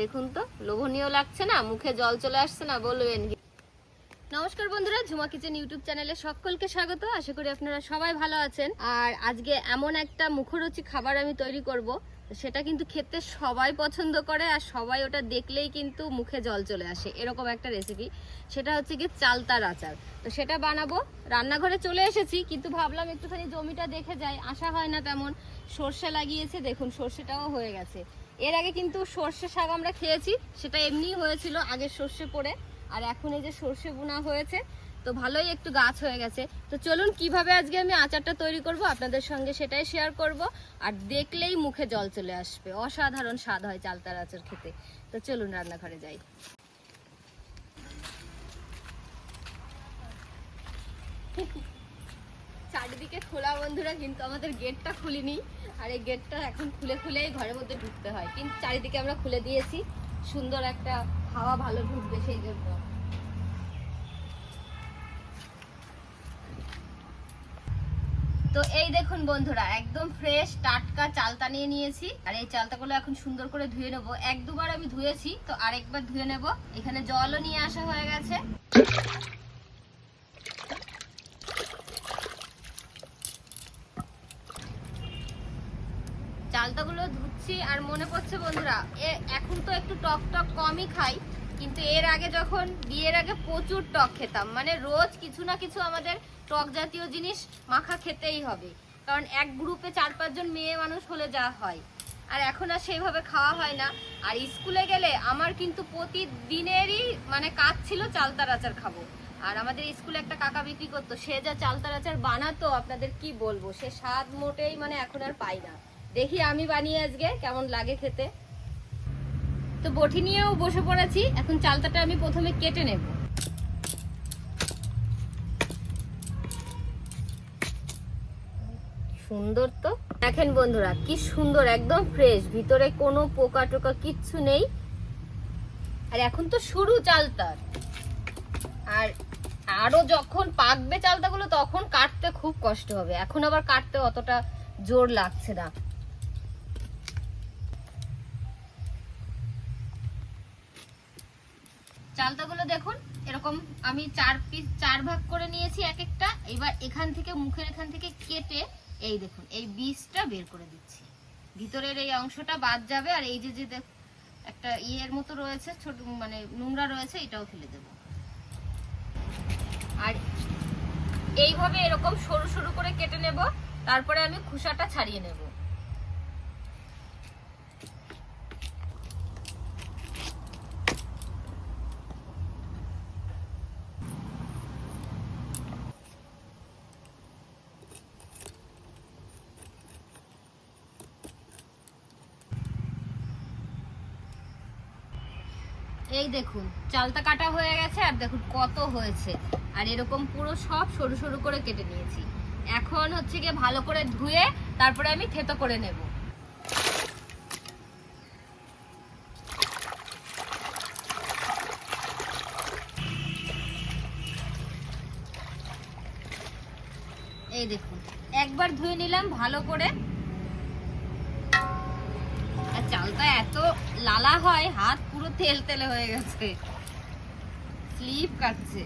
দেখুন তো, লোভনীয় লাগছে না, মুখে জল চলে আসছে না, বলবেন? নমস্কার বন্ধুরা, ঝুমা কিচেন ইউটিউব চ্যানেলে সকলকে স্বাগত। আশা করি আপনারা সবাই ভালো আছেন। আর আজকে এমন একটা মুখরোচি খাবার আমি তৈরি করব, সেটা কিন্তু খেতে সবাই পছন্দ করে, আর সবাই ওটা দেখলেই কিন্তু মুখে জল চলে আসে, এরকম একটা রেসিপি সেটা হচ্ছে কি চালতার আচার। তো সেটা বানাবো। রান্নাঘরে চলে এসেছি, কিন্তু ভাবলাম একটুখানি জমিটা দেখে যাই আসা হয় না তেমন সর্ষে লাগিয়েছে, দেখুন সর্ষেটাও হয়ে গেছে। এর আগে কিন্তু সর্ষে শাক আমরা খেয়েছি, সেটা এমনিই হয়েছিল আগে সর্ষে পড়ে, আর এখন এই যে সর্ষে বোনা হয়েছে, তো ভালোই একটু গাছ হয়ে গেছে। তো চলুন কীভাবে আজকে আমি আচারটা তৈরি করব, আপনাদের সঙ্গে সেটাই শেয়ার করব, আর দেখলেই মুখে জল চলে আসবে। অসাধারণ স্বাদ হয় চালতার আচার খেতে। তো চলুন রান্নাঘরে যাই। চারিদিকে খোলা বন্ধুরা, কিন্তু আমাদের গেটটা খুলিনি। আর এই গেটটা এখন খুলে খুলেই ঘরের মধ্যে ঢুকতে হয়। কিন্তু চারিদিকে আমরা খুলে দিয়েছি। সুন্দর একটা হাওয়া ভালো ঢুকবে সেই জন্য। তো এই দেখুন বন্ধুরা, একদম ফ্রেশ টাটকা চালতা নিয়ে নিয়েছি। আর এই চালতাগুলো এখন সুন্দর করে ধুয়ে নেব। এক দুবার আমি ধুয়েছি, তো আরেকবার ধুয়ে নেব। এখানে জলও নিয়ে আসা হয়ে গেছে। চালতাগুলো ধুচ্ছি আর মনে পড়ছে বন্ধুরা এখন তো একটু টক টক কমই খাই, কিন্তু এর আগে যখন বিয়ের আগে প্রচুর টক খেতাম মানে রোজ কিছু না কিছু আমাদের টক জাতীয় জিনিস মাখা খেতেই হবে, কারণ এক গ্রুপে চার পাঁচজন মেয়ে মানুষ হলে যা হয়, আর এখন আর সেইভাবে খাওয়া হয় না, আর স্কুলে গেলে আমার কিন্তু প্রতিদিনেরই মানে কাজ ছিল চালতার আচার খাব, আর আমাদের স্কুলে একটা কাকা বিক্রি করতো, সে যা চালতার আচার বানাতো, আপনাদের কি বলব, সে স্বাদ মোটেই মানে এখন আর পাই না। দেখি আমি বানিয়ে আজকে, কেমন লাগে খেতে। তো বটি নিয়েও বসে পড়েছি, এখন চালতাটা আমি প্রথমে কেটে নেব। সুন্দর তো? দেখেন বন্ধুরা, কি সুন্দর, একদম ফ্রেশ ভিতরে কোনো পোকা টোকা কিচ্ছু নেই। আর এখন তো শুরু চালতার আর আরও যখন পাকবে চালতাগুলো, তখন কাটতে খুব কষ্ট হবে। এখন আবার কাটতে অতটা জোর লাগছে না। চালতাগুলো দেখুন, এরকম আমি চার পিস চার ভাগ করে নিয়েছি এক একটা। এবার এখান থেকে, মুখের এখান থেকে কেটে, এই দেখুন, এই বীজটা বের করে দিচ্ছি। ভিতরের এই অংশটা বাদ যাবে, আর এই যে যে একটা ইয়ের মতো রয়েছে, ছোট মানে নোংরা রয়েছে, এটাও ফেলে দেব। আর এইভাবে এরকম সরু সরু করে কেটে নেব, তারপরে আমি খোসাটা ছাড়িয়ে নেব। এই দেখুন, চালটা কাটা হয়ে গেছে আর দেখুন কত হয়েছে। আর এরকম পুরো সব সরু সরু করে কেটে নিয়েছি। এখন হচ্ছে গিয়ে ভালো করে ধুয়ে তারপরে আমি থেতো করে নেব। এই দেখুন, একবার ধুয়ে নিলাম ভালো করে। আর চালটা এত লালা হয় হাত তেল তেলে হয়ে গেছে। স্লিপ কাটছে।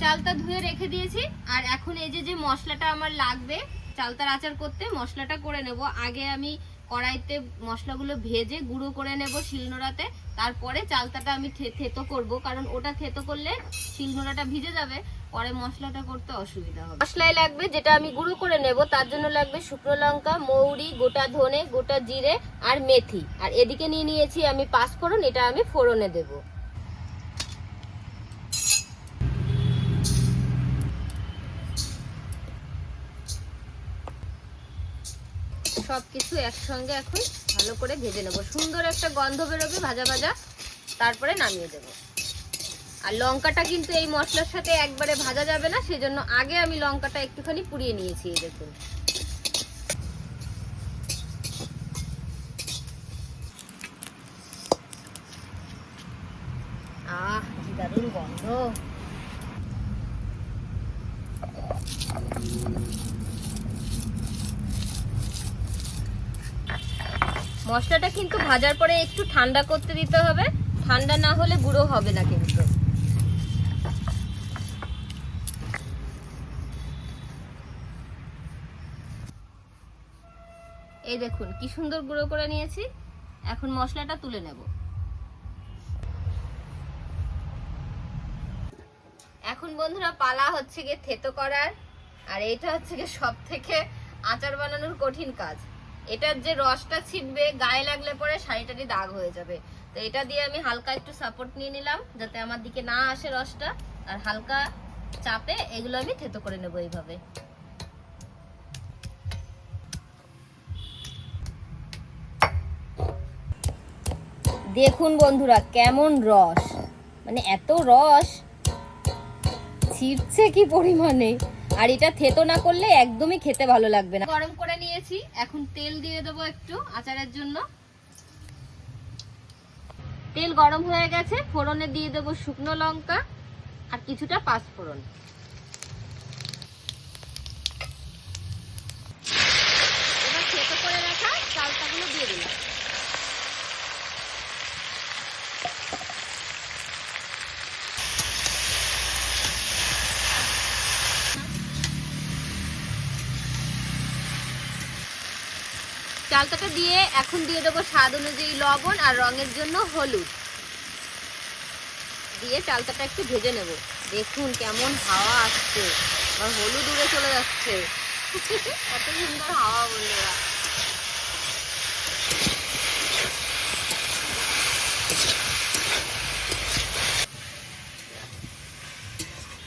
চালটা ধুয়ে রেখে দিয়েছি, আর এখন এই যে যে মশলাটা আমার লাগবে চালতার আচার করতে মশলাটা করে নেব। আগে আমি কড়াইতে মশলাগুলো ভেজে গুঁড়ো করে নেব শিলনোড়াতে। তারপরে চালতাটা আমি থেতো করব, কারণ ওটা থেতো করলে শিলনোড়াটা ভিজে যাবে। পরে মশলাটা করতে অসুবিধা হবে। মশলায় লাগবে, যেটা আমি গুঁড়ো করে নেব, তার জন্য লাগবে শুকনো লঙ্কা, মৌরি, গোটা ধনে, গোটা জিরে আর মেথি। আর এদিকে নিয়ে নিয়েছি আমি পাঁচফোড়ন, এটা আমি ফোড়নে দেবো। সবকিছু একসঙ্গে এখন ভালো করে ভেজে নেব। সুন্দর একটা গন্ধ বেরোবে ভাজা ভাজা, তারপরে নামিয়ে দেব। আর লঙ্কাটা কিন্তু এই মশলার সাথে একবারে ভাজা যাবে না, সেজন্য আগে আমি লঙ্কাটা একটুখানি পুড়িয়ে নিয়েছি, এই দেখুন। আহ, কি দারুণ গন্ধ। মশলাটা কিন্তু ভাজার পরে একটু ঠান্ডা করতে দিতে হবে। ঠান্ডা না হলে গুঁড়ো হবে না কিন্তু। এই দেখুন, কি সুন্দর গুঁড়ো করে নিয়েছি। এখন মশলাটা তুলে নেব। এখন বন্ধুরা পালা হচ্ছে গিয়ে থেতো করার, আর এটা হচ্ছে গিয়ে সব থেকে আচার বানানোর কঠিন কাজ। এটার যে রসটা ছিটবে, গায়ে লাগলে পরে শাড়িটারই দাগ হয়ে যাবে। তো এটা দিয়ে আমি হালকা একটু সাপোর্ট নিয়ে নিলাম, যাতে আমার দিকে না আসে রসটা। আর হালকা চাপে এগুলো আমি থেতো করে নেব এইভাবে। দেখুন বন্ধুরা, কেমন রস। মানে এত রস, ছিটছে কি পরিমাণে? আর এটা থেতো না করলে একদমই খেতে ভালো লাগবে না। গরম করে নিয়েছি। এখন তেল দিয়ে দেবো একটু আচারের জন্য। তেল গরম হয়ে গেছে, ফোড়নে দিয়ে দেবো শুকনো লঙ্কা আর কিছুটা পাঁচ ফোড়ন এবার থেতো করে রাখা চালটাগুলো দিয়ে দিলাম চালটাটা দিয়ে এখন দিয়ে দেবো স্বাদ অনুযায়ী লবণ আর রঙের জন্য হলুদ। দিয়ে চালটাটা একটু ভেজে নেব। দেখুন কেমন হাওয়া আসছে। আমার হলুদ উড়ে চলে যাচ্ছে। এত সুন্দর হাওয়া বন্ধুরা।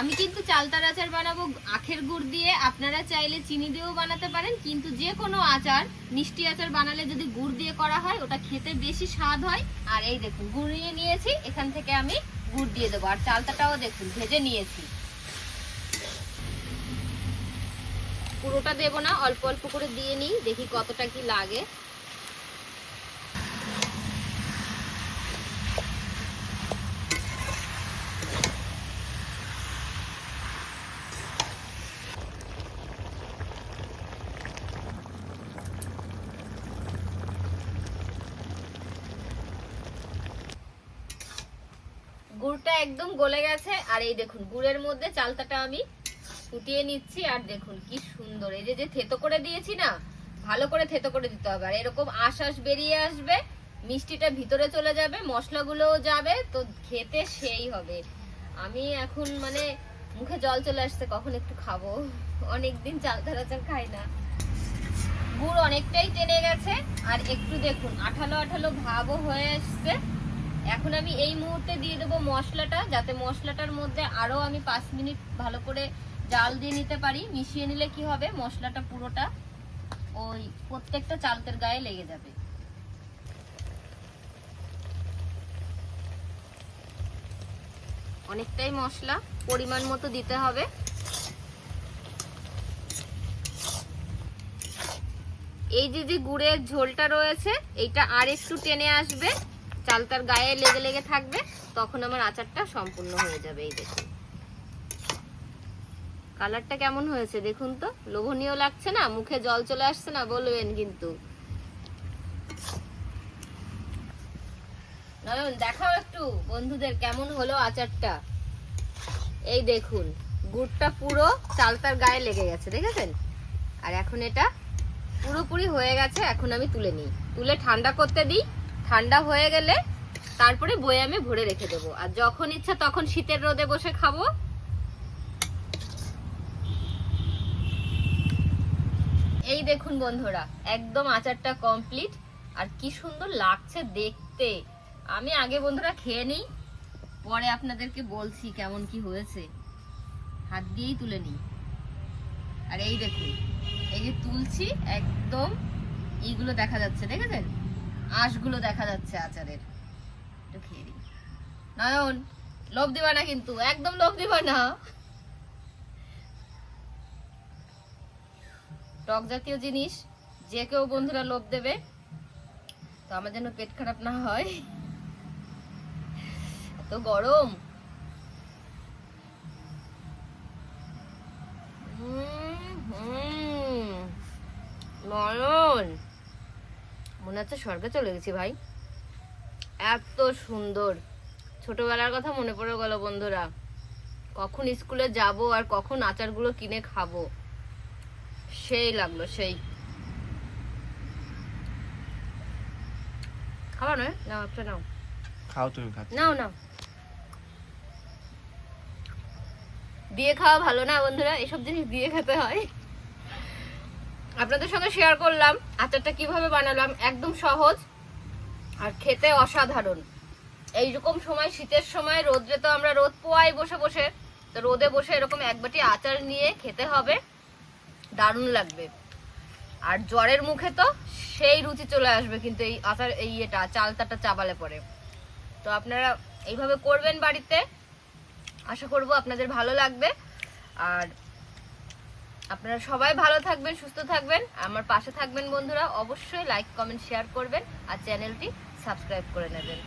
আমি কিন্তু চালতার আচার বানাবো, আখের গুড় দিয়ে। আপনারা চাইলে চিনি দিয়েও বানাতে পারেন, কিন্তু যে কোনো আচার, মিষ্টি আচার বানালে যদি গুড় দিয়ে করা হয়, ওটা খেতে বেশি স্বাদ হয়। আর এই দেখুন, গুড় নিয়ে নিয়েছি, এখান থেকে আমি গুড় দিয়ে দেবো। আর চালতাটাও দেখুন, ভেজে নিয়েছি। পুরোটা দেবো না, অল্প অল্প করে দিয়ে নিই, দেখি কতটা কি লাগে। গুড়টা একদম গলে গেছে। আর এই দেখুন, গুড়ের মধ্যে চালতাটা আমি ফুটিয়ে নিচ্ছি। আর দেখুন কি সুন্দর। এই যে যে থেতো করে দিয়েছি না, ভালো করে থেতো করে দিতে হবে। আর এরকম আশ আশ বেরিয়ে আসবে, মিষ্টিটা ভিতরে চলে যাবে, মশলাগুলোও যাবে, তো খেতে সেই হবে। আমি এখন মানে মুখে জল চলে আসছে, কখন একটু খাব? অনেকদিন চালতার আচার খাই না। গুড় অনেকটাই টেনে গেছে। আর একটু দেখুন, আঠালো আঠালো ভাবও হয়ে এসছে এখন আমি এই মুহূর্তে দিয়ে দেবো মশলাটা, যাতে মশলাটার মধ্যে আরও আমি পাঁচ মিনিট ভালো করে জাল দিয়ে নিতে পারি। মিশিয়ে নিলে কি হবে? মশলাটা পুরোটা ওই প্রত্যেকটা চালতের গায়ে লেগে যাবে। অনেকটাই মশলা পরিমাণ মতো দিতে হবে। এই যে যে গুড়ের ঝোলটা রয়েছে, এইটা আর একটু টেনে আসবে। চালতার গায়ে লেগে লেগে থাকবে, তখন আমার আচারটা সম্পূর্ণ হয়ে যাবে, এই দেখুন। কালারটা কেমন হয়েছে দেখুন তো? লোভনীয় লাগছে না? মুখে জল চলে আসছে না বলবেন কিন্তু। নয়ন, দেখাও একটু বন্ধুদের কেমন হলো আচারটা। এই দেখুন, গুড়টা পুরো চালতার গায়ে লেগে গেছে, দেখেছেন? আর এখন এটা পুরোপুরি হয়ে গেছে, এখন আমি তুলে নিই। তুলে ঠান্ডা করতে দিই ঠান্ডা হয়ে গেলে তারপরে বয়ে আমি ভরে রেখে দেবো। আর যখন ইচ্ছা তখন শীতের রোদে বসে খাব। এই দেখুন বন্ধুরা, একদম আচারটা কমপ্লিট আর কি সুন্দর লাগছে দেখতে। আমি আগে বন্ধুরা খেয়ে নিই, পরে আপনাদেরকে বলছি কেমন কি হয়েছে। হাত দিয়েই তুলে নিই। আর এই দেখুন, এই যে তুলছি, একদম এইগুলো দেখা যাচ্ছে, দেখেছেন? আঁশগুলো দেখা যাচ্ছে আচারের। একটু খেয়ে নিই। নয়ন, লোভ দিবা না কিন্তু, একদম লোভ দিবা না। টক জাতীয় জিনিস, যে কেউ বন্ধুরা লোভ দেবে, তো আমার যেন পেট খারাপ না হয়। এত গরম। নয়ন। মনে হচ্ছে স্বর্গে চলে গেছি ভাই। এত সুন্দর। ছোটবেলার কথা মনে পড়ে গেল বন্ধুরা। কখন স্কুলে যাব আর কখন আচারগুলো কিনে খাব? সেই লাগল সেই। খাওয়া নয়? নাও একটা নাও। খাও তুমি নাও নাও। দিয়ে খাওয়া ভালো না বন্ধুরা? এসব জিনিস দিয়ে খেতে হয়। আপনাদের সঙ্গে শেয়ার করলাম, আচারটা কীভাবে বানালাম, একদম সহজ আর খেতে অসাধারণ। এইরকম সময়, শীতের সময়, রোদ্রে তো আমরা রোদ পোয়াই বসে বসে, তো রোদে বসে এরকম এক বাটি আচার নিয়ে খেতে হবে, দারুণ লাগবে। আর জ্বরের মুখে তো সেই রুচি চলে আসবে কিন্তু এই আচার, এই এটা চালতাটা চাবালে পরে। তো আপনারা এইভাবে করবেন বাড়িতে, আশা করব আপনাদের ভালো লাগবে। আর আপনারা সবাই ভালো থাকবেন, সুস্থ থাকবেন। আমার পাশে থাকবেন বন্ধুরা। অবশ্যই লাইক কমেন্ট শেয়ার করবেন আর চ্যানেলটি সাবস্ক্রাইব করে নেবেন।